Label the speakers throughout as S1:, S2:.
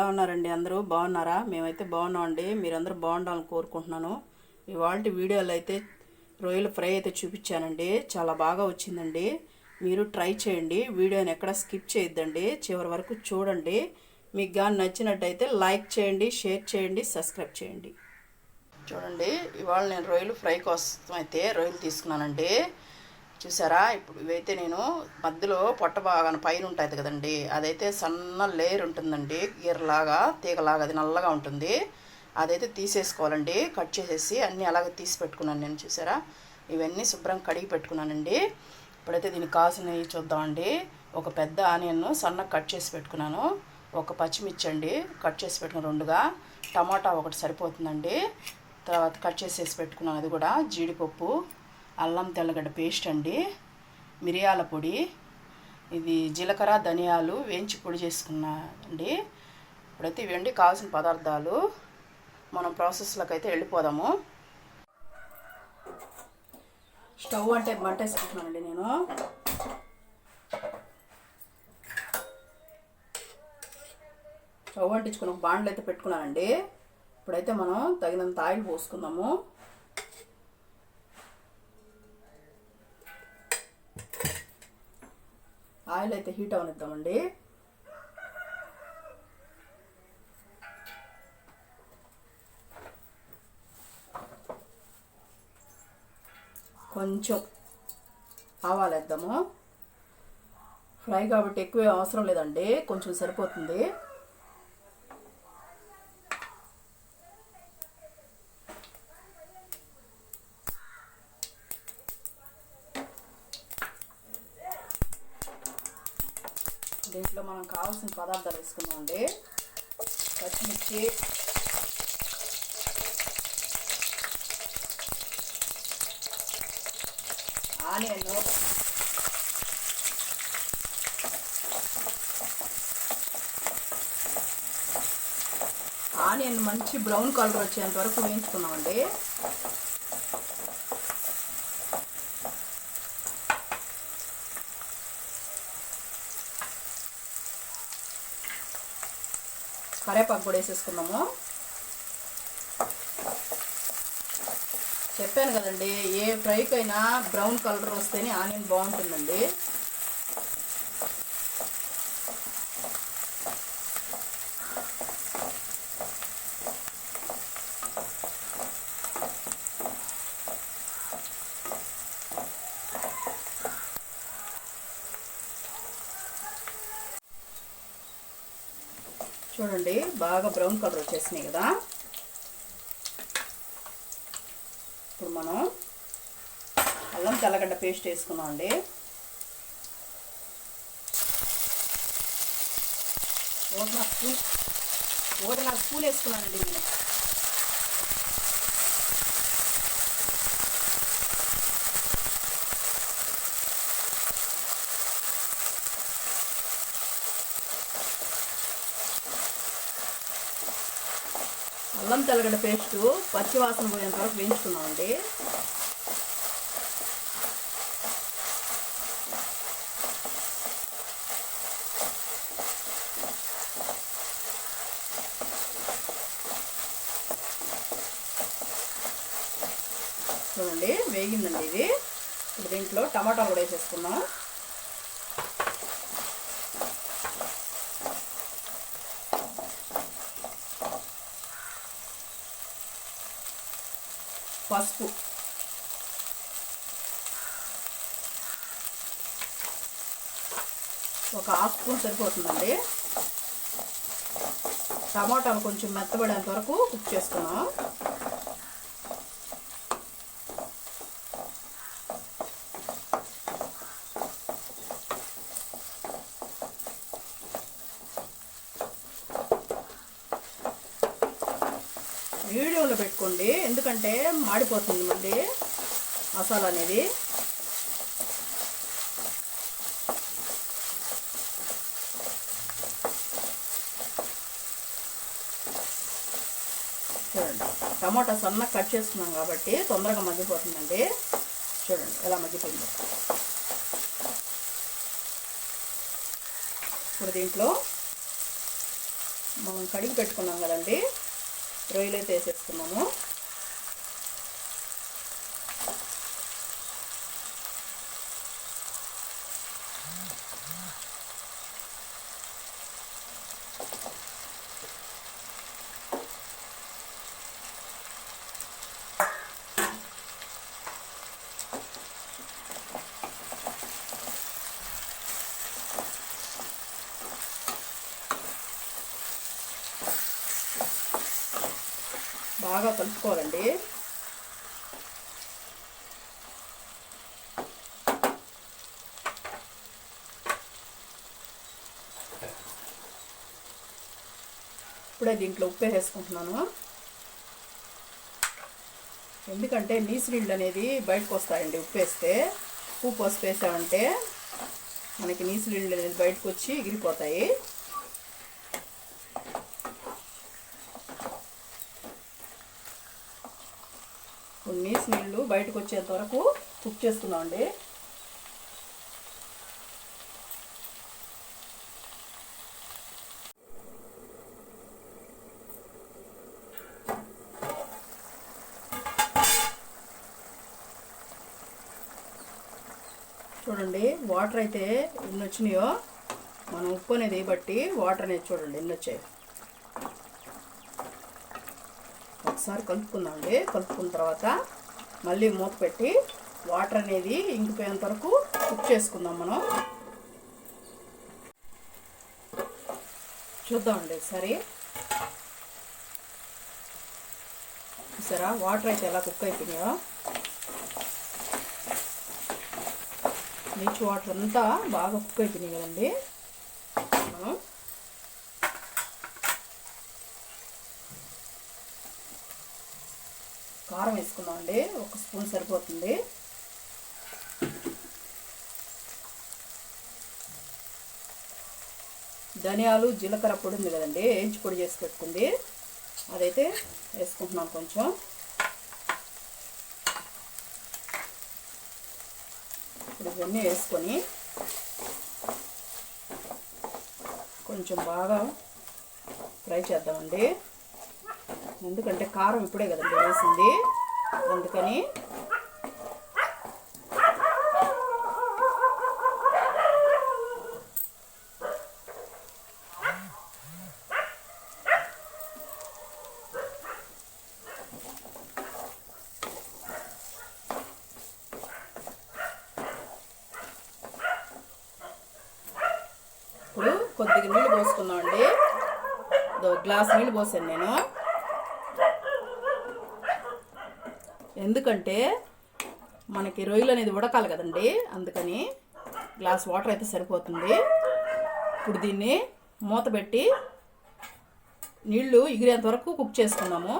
S1: ఎలా ఉన్నారండి? అందరూ బాగున్నారా? మేమైతే బాగున్నామండి. మీరందరూ బాగుండాలని కోరుకుంటున్నాను. ఇవాళ వీడియోలో అయితే రొయ్యల ఫ్రై అయితే చూపించానండి. చాలా బాగా వచ్చిందండి. మీరు ట్రై చేయండి. వీడియోని ఎక్కడ స్కిప్ చేయొద్దండి. చివరి వరకు చూడండి. మీకు కానీ నచ్చినట్టయితే లైక్ చేయండి షేర్ చేయండి సబ్స్క్రైబ్ చేయండి. చూడండి ఇవాళ నేను రొయ్యలు ఫ్రై కోసం అయితే రొయ్యలు తీసుకున్నానండి. చూసారా? ఇప్పుడు ఇవైతే నేను మధ్యలో పొట్ట బాగా పైన ఉంటుంది కదండి. అదైతే సన్న లేయర్ ఉంటుందండి. గీరలాగా తీగలాగా అది నల్లగా ఉంటుంది. అదైతే తీసేసుకోవాలండి. కట్ చేసేసి అన్నీ అలాగే తీసి పెట్టుకున్నాను నేను చూసారా? ఇవన్నీ శుభ్రంగా కడిగి పెట్టుకున్నానండి. ఇప్పుడైతే దీనికి కాసినవి చూద్దామండి. ఒక పెద్ద ఆనియన్ సన్నగా కట్ చేసి పెట్టుకున్నాను. ఒక పచ్చిమిర్చి అండి కట్ చేసి పెట్టుకున్న రెండుగా. టమాటా ఒకటి సరిపోతుందండి. తర్వాత కట్ చేసేసి పెట్టుకున్నాను అది కూడా జీడిపప్పు. అల్లం తెల్లగడ్డ పేస్ట్ అండి మిరియాల పొడి ఇది జీలకర్ర ధనియాలు వేయించి పొడి చేసుకున్నా అండి. ఇప్పుడైతే ఇవండి కావాల్సిన పదార్థాలు. మనం ప్రాసెస్లోకి అయితే వెళ్ళిపోదాము. స్టవ్ అంటే మంట వేసుకుంటున్నానండి నేను. స్టవ్ అంటించుకుని ఒక బాండ్లు అయితే పెట్టుకున్నానండి. ఇప్పుడైతే మనం తగినంత ఆయిల్ పోసుకుందాము. ఆయిల్ అయితే హీట్ అవనిద్దామండి. కొంచెం ఆవాలు వేద్దాము ఫ్రై కాబట్టి ఎక్కువ అవసరం లేదండి. కొంచెం సరిపోతుంది దీంట్లో మనం కావాల్సిన పదార్థాలు వేసుకుందామండి పచ్చిమిర్చి. ఆనియన్. ఆనియన్ మంచి బ్రౌన్ కలర్ వచ్చేంత వరకు వేయించుకున్నామండి కరేపాకు కూడా వేసేసుకుందాము. చెప్పాను కదండి ఏ ఫ్రైకైనా బ్రౌన్ కలర్ వస్తేనే ఆనియన్ బాగుంటుందండి. చూడండి బాగా బ్రౌన్ కలర్ వచ్చేసినాయి కదా. ఇప్పుడు మనం అల్లం తెల్లగడ్డ పేస్ట్ వేసుకున్నాం అండి. ఒకటి నా స్పూన్ ఒకటి నా స్పూన్ వేసుకున్నానండి నేను అల్లం తెల్లగడ్డ పేస్ట్ పచ్చివాసన పోయేంత వరకు వేయించుకున్నామండి చూడండి వేగిందండి ఇది. ఇప్పుడు దీంట్లో టమాటాలు కూడా వేసేసుకున్నాం పసుపు. ఒక హాఫ్ స్పూన్ సరిపోతుందండి. టమాటాలు కొంచెం మెత్తబడేంత వరకు కుక్ చేసుకున్నాం వీడియోలో పెట్టుకోండి. ఎందుకంటే మాడిపోతుంది మళ్ళీ మసాలా అనేది. చూడండి. టమాటా సన్నగా కట్ చేస్తున్నాం కాబట్టి తొందరగా మగ్గిపోతుందండి. చూడండి ఎలా మగ్గిపోయింది. ఇప్పుడు దీంట్లో మనం కడిగి పెట్టుకున్నాం కదండి. రొయ్యలు అయితే వేసేసుకున్నాము బాగా కలుపుకోవాలండి. ఇప్పుడే దీంట్లో ఉప్పు వేసుకుంటున్నాను ఎందుకంటే నీసినీళ్ళు అనేది బయటకు వస్తాయండి ఉప్పు వేస్తే. ఉప్పు పసుపు వేసామంటే మనకి నీసినీళ్ళు అనేది బయటకు వచ్చి ఎగిరిపోతాయి ఇప్పుడు నీసు నీళ్ళు బయటకు వచ్చేంత వరకు కుక్ చేసుకుందామండి చూడండి వాటర్ అయితే ఎన్ని వచ్చినాయో మనం ఉప్పు అనేది బట్టి వాటర్ అనేది చూడండి ఎన్ని వచ్చాయి. ఒకసారి కలుపుకుందామండి కలుపుకున్న తర్వాత మళ్ళీ మూత పెట్టి వాటర్ అనేది ఇంకిపోయేంత వరకు కుక్ చేసుకుందాం మనం. చూద్దామండి సరే చూసారా? వాటర్ అయితే ఎలా కుక్ అయిపోయినాయో. నీచు వాటర్ అంతా బాగా కుక్ అయిపోయినాయి కదండి. మనం కారం వేసుకుందామండి ఒక స్పూన్ సరిపోతుంది. ధనియాలు జీలకర్ర పొడి ఉంది కదండి వేయించి పొడి చేసి పెట్టుకుంది. అదైతే వేసుకుంటున్నాను కొంచెం. ఇప్పుడు ఇవన్నీ వేసుకొని కొంచెం బాగా ఫ్రై చేద్దామండి. ఎందుకంటే కారం ఇప్పుడే కదండి వేసింది. అందుకని ఇప్పుడు కొద్దిగా నీళ్ళు పోసుకుందాం అండి గ్లాస్ నీళ్ళు పోసాను నేను. ఎందుకంటే మనకి రొయ్యలు అనేది ఉడకాలి కదండి అందుకని గ్లాస్ వాటర్ అయితే సరిపోతుంది. ఇప్పుడు దీన్ని మూత పెట్టి నీళ్ళు ఎగిరేంత వరకు కుక్ చేసుకున్నాము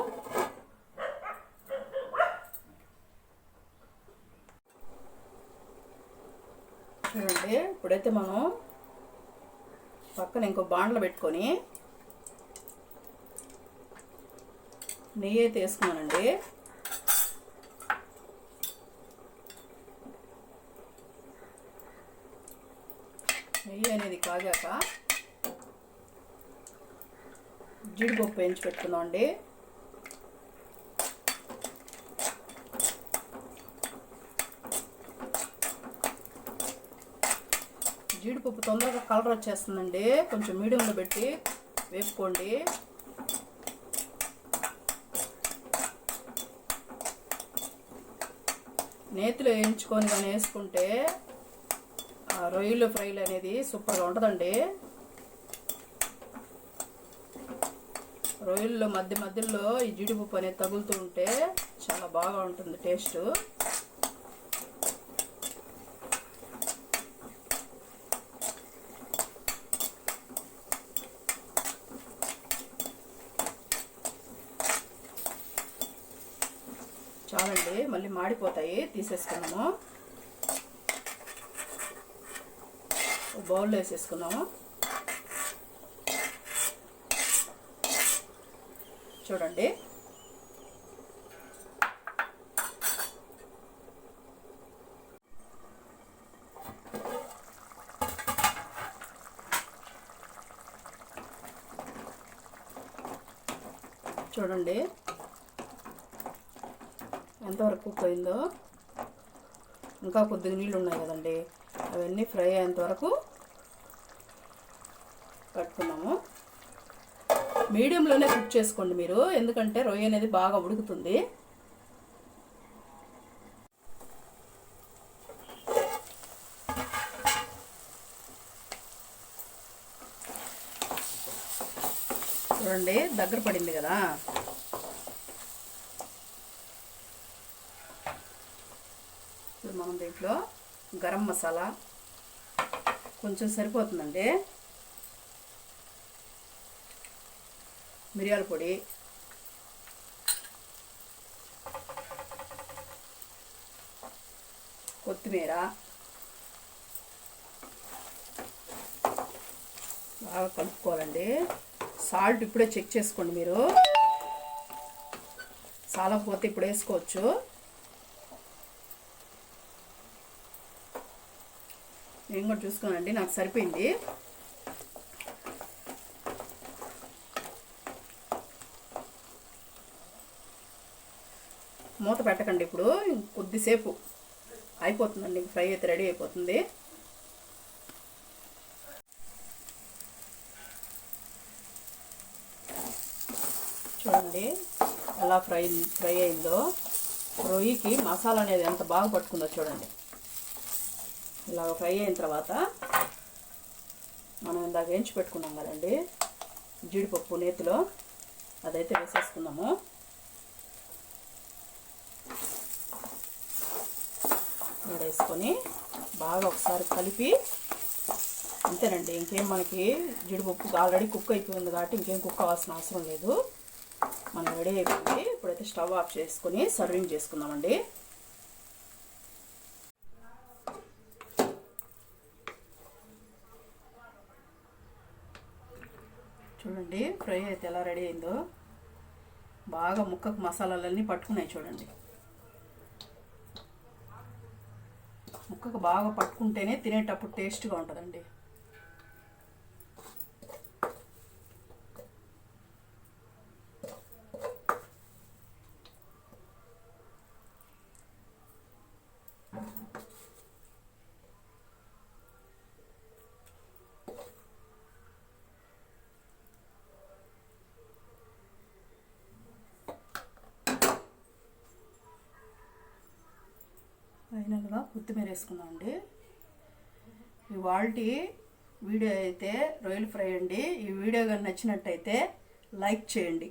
S1: చూడండి ఇప్పుడైతే మనం పక్కన ఇంకో బాండ్లు పెట్టుకొని నెయ్యి అయితే వేసుకున్నానండి. నెయ్యి అనేది కాగాక జీడిపప్పు వేయించి పెట్టుకుందాం అండి. జీడిపప్పు తొందరగా కలర్ వచ్చేస్తుందండి. కొంచెం మీడియంలో పెట్టి వేపుకోండి. నేతిలో వేయించుకొని కానీ వేసుకుంటే రొయ్యలు ఫ్రైలు అనేది సూపర్గా ఉంటుందండి. రొయ్యల్లో మధ్య మధ్యలో ఈ జీడిపప్పు అనేది తగులుతూ ఉంటే చాలా బాగా ఉంటుంది టేస్ట్. చాలండి మళ్ళీ మాడిపోతాయి తీసేసుకున్నాము ఒక బౌల్లో వేసేసుకున్నాము చూడండి. చూడండి. ఎంతవరకు కుక్ అయిందో ఇంకా కొద్దిగా నీళ్ళు ఉన్నాయి కదండి. అవన్నీ ఫ్రై అయ్యేంత వరకు మీడియంలోనే కుక్ చేసుకోండి మీరు ఎందుకంటే రొయ్య అనేది బాగా ఉడుకుతుంది. చూడండి దగ్గర పడింది కదా. ఇప్పుడు మనం దీంట్లో గరం మసాలా కొంచెం సరిపోతుందండి. మిరియాల పొడి. కొత్తిమీర. బాగా కలుపుకోవాలండి. సాల్ట్ ఇప్పుడే చెక్ చేసుకోండి మీరు. సాలకపోతే ఇప్పుడు వేసుకోవచ్చు. నేను కూడా చూసుకోనండి నాకు సరిపోయింది. మూత పెట్టకండి ఇప్పుడు. కొద్దిసేపు అయిపోతుందండి. ఫ్రై అయితే రెడీ అయిపోతుంది. చూడండి ఎలా ఫ్రై ఫ్రై అయిందో. రొయ్యకి మసాలా అనేది ఎంత బాగా పట్టుకుందో చూడండి. ఇలా ఫ్రై అయిన తర్వాత మనం ఇందాక వేయించి పెట్టుకున్నాం కదండి. జీడిపప్పు నేతిలో అదైతే వేసేసుకుందాము. వేసుకొని బాగా ఒకసారి కలిపి అంతేనండి ఇంకేం మనకి జీడిపప్పు ఆల్రెడీ కుక్ అయిపోయింది కాబట్టి ఇంకేం కుక్ అవ్వాల్సిన అవసరం లేదు. మనం రెడీ అయిపోయింది. ఇప్పుడైతే స్టవ్ ఆఫ్ చేసుకొని సర్వింగ్ చేసుకుందామండి. చూడండి ఫ్రై అయితే ఎలా రెడీ అయిందో. బాగా ముక్కకు మసాలాలన్నీ పట్టుకున్నాయి చూడండి. ముక్కకు బాగా పట్టుకుంటేనే తినేటప్పుడు టేస్ట్గా ఉంటుందండి. ఫైనల్గా కొత్తిమీర వేసుకుందాం అండి ఇవాళ వీడియో అయితే రొయ్యలు ఫ్రై అండి. ఈ వీడియో కానీ నచ్చినట్టయితే లైక్ చేయండి.